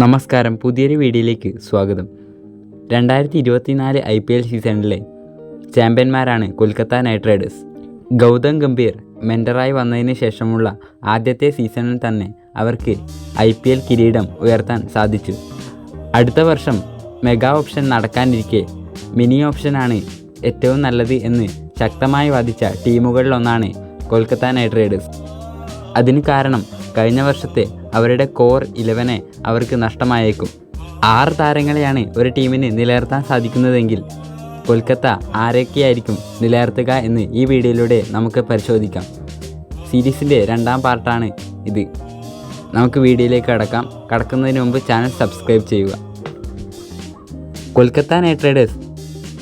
നമസ്കാരം. പുതിയൊരു വീഡിയോയിലേക്ക് സ്വാഗതം. രണ്ടായിരത്തി ഇരുപത്തിനാല് ഐ പി എൽ സീസണിലെ ചാമ്പ്യന്മാരാണ് കൊൽക്കത്ത നൈറ്റ് റൈഡേഴ്സ്. ഗൗതം ഗംഭീർ മെന്ററായി വന്നതിന് ശേഷമുള്ള ആദ്യത്തെ സീസണിൽ തന്നെ അവർക്ക് ഐ പി എൽ കിരീടം ഉയർത്താൻ സാധിച്ചു. അടുത്ത വർഷം മെഗാ ഓപ്ഷൻ നടക്കാനിരിക്കെ മിനി ഓപ്ഷനാണ് ഏറ്റവും നല്ലത് എന്ന് ശക്തമായി വാദിച്ച ടീമുകളിലൊന്നാണ് കൊൽക്കത്ത നൈറ്റ് റൈഡേഴ്സ്. അതിന് കാരണം കഴിഞ്ഞ വർഷത്തെ അവരുടെ കോർ ഇലവനെ അവർക്ക് നഷ്ടമായേക്കും. ആറ് താരങ്ങളെയാണ് ഒരു ടീമിന് നിലനിർത്താൻ സാധിക്കുന്നതെങ്കിൽ കൊൽക്കത്ത ആരൊക്കെയായിരിക്കും നിലനിർത്തുക എന്ന് ഈ വീഡിയോയിലൂടെ നമുക്ക് പരിശോധിക്കാം. സീരീസിന്റെ രണ്ടാം പാർട്ടാണ് ഇത്. നമുക്ക് വീഡിയോയിലേക്ക് കടക്കാം. കടക്കുന്നതിന് മുമ്പ് ചാനൽ സബ്സ്ക്രൈബ് ചെയ്യുക. കൊൽക്കത്ത നൈറ്റ് റൈഡേഴ്സ്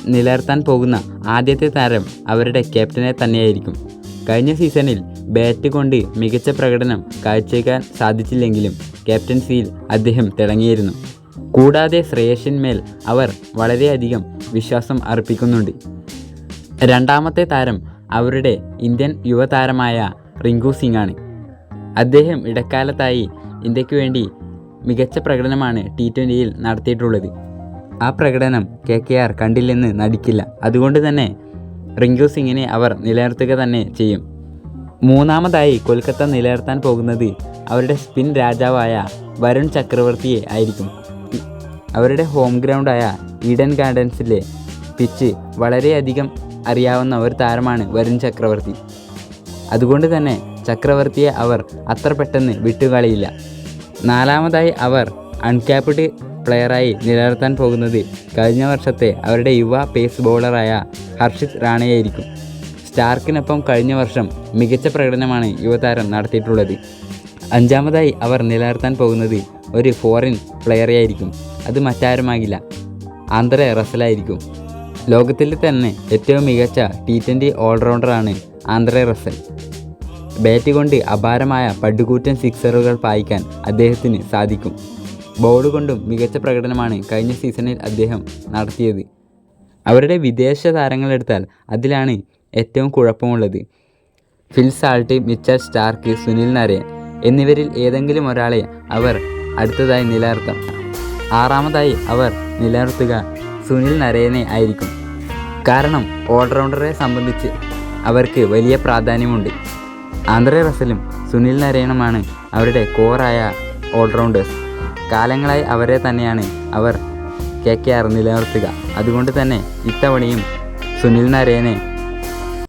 നിലനിർത്താൻ പോകുന്ന ആദ്യത്തെ താരം അവരുടെ ക്യാപ്റ്റനെ തന്നെയായിരിക്കും. കഴിഞ്ഞ സീസണിൽ ബാറ്റ് കൊണ്ട് മികച്ച പ്രകടനം കാഴ്ചവെക്കാൻ സാധിച്ചില്ലെങ്കിലും ക്യാപ്റ്റൻസിയിൽ അദ്ദേഹം തിളങ്ങിയിരുന്നു. കൂടാതെ ശ്രേയസിന്മേൽ അവർ വളരെയധികം വിശ്വാസം അർപ്പിക്കുന്നുണ്ട്. രണ്ടാമത്തെ താരം അവരുടെ ഇന്ത്യൻ യുവതാരമായ റിങ്കു സിംഗ് ആണ് അദ്ദേഹം ഇടക്കാലത്തായി ഇന്ത്യയ്ക്ക് വേണ്ടി മികച്ച പ്രകടനമാണ് ടി ട്വന്റിയിൽ നടത്തിയിട്ടുള്ളത്. ആ പ്രകടനം കെ കെ ആർ കണ്ടില്ലെന്ന് നടിക്കില്ല. അതുകൊണ്ട് തന്നെ റിങ്കു സിംഗിനെ അവർ നിലനിർത്തുക തന്നെ ചെയ്യും. മൂന്നാമതായി കൊൽക്കത്ത നിലനിർത്താൻ പോകുന്നത് അവരുടെ സ്പിൻ രാജാവായ വരുൺ ചക്രവർത്തിയെ ആയിരിക്കും. അവരുടെ ഹോം ഗ്രൗണ്ടായ ഈഡൻ ഗാർഡൻസിലെ പിച്ച് വളരെയധികം അറിയാവുന്ന ഒരു താരമാണ് വരുൺ ചക്രവർത്തി. അതുകൊണ്ട് തന്നെ ചക്രവർത്തിയെ അവർ അത്ര പെട്ടെന്ന് വിട്ടുകളയില്ല. നാലാമതായി അവർ അൺക്യാപ്ഡ് പ്ലെയറായി നിലനിർത്താൻ പോകുന്നത് കഴിഞ്ഞ വർഷത്തെ അവരുടെ യുവ പേസ് ബൗളറായ ഹർഷിത് റാണയായിരിക്കും. സ്റ്റാർക്കിനൊപ്പം കഴിഞ്ഞ വർഷം മികച്ച പ്രകടനമാണ് യുവതാരം നടത്തിയിട്ടുള്ളത്. അഞ്ചാമതായി അവർ നിലനിർത്താൻ പോകുന്നത് ഒരു ഫോറിൻ പ്ലെയറെയായിരിക്കും. അത് മറ്റാരുമാകില്ല. ആന്ധ്ര റസലായിരിക്കും. ലോകത്തിലെ തന്നെ ഏറ്റവും മികച്ച ടി ട്വന്റി ഓൾറൗണ്ടറാണ് ആന്ധ്ര റസൽ. ബാറ്റ് കൊണ്ട് അപാരമായ പടുകൂറ്റൻ സിക്സറുകൾ പായിക്കാൻ അദ്ദേഹത്തിന് സാധിക്കും. ബോൾ കൊണ്ടും മികച്ച പ്രകടനമാണ് കഴിഞ്ഞ സീസണിൽ അദ്ദേഹം നടത്തിയത്. അവരുടെ വിദേശ താരങ്ങളെടുത്താൽ അതിലാണ് ഏറ്റവും കുഴപ്പമുള്ളത്. Phil Salt Mitchell Starc Sunil Narine എന്നിവരിൽ ഏതെങ്കിലും ഒരാളെ അവർ അടുത്തതായി നിലനിർത്താം. ആറാമതായി അവർ നിലനിർത്തുക സുനിൽ നരയനെ ആയിരിക്കും. കാരണം ഓൾറൗണ്ടറെ സംബന്ധിച്ച് അവർക്ക് വലിയ പ്രാധാന്യമുണ്ട്. ആന്ധ്ര റസലും സുനിൽ നരയനുമാണ് അവരുടെ കോറായ ഓൾറൗണ്ടേഴ്സ്. കാലങ്ങളായി അവരെ തന്നെയാണ് അവർ കെ കെ ആർ നിലനിർത്തുക അതുകൊണ്ട് തന്നെ ഇത്തവണയും സുനിൽ നരയനെ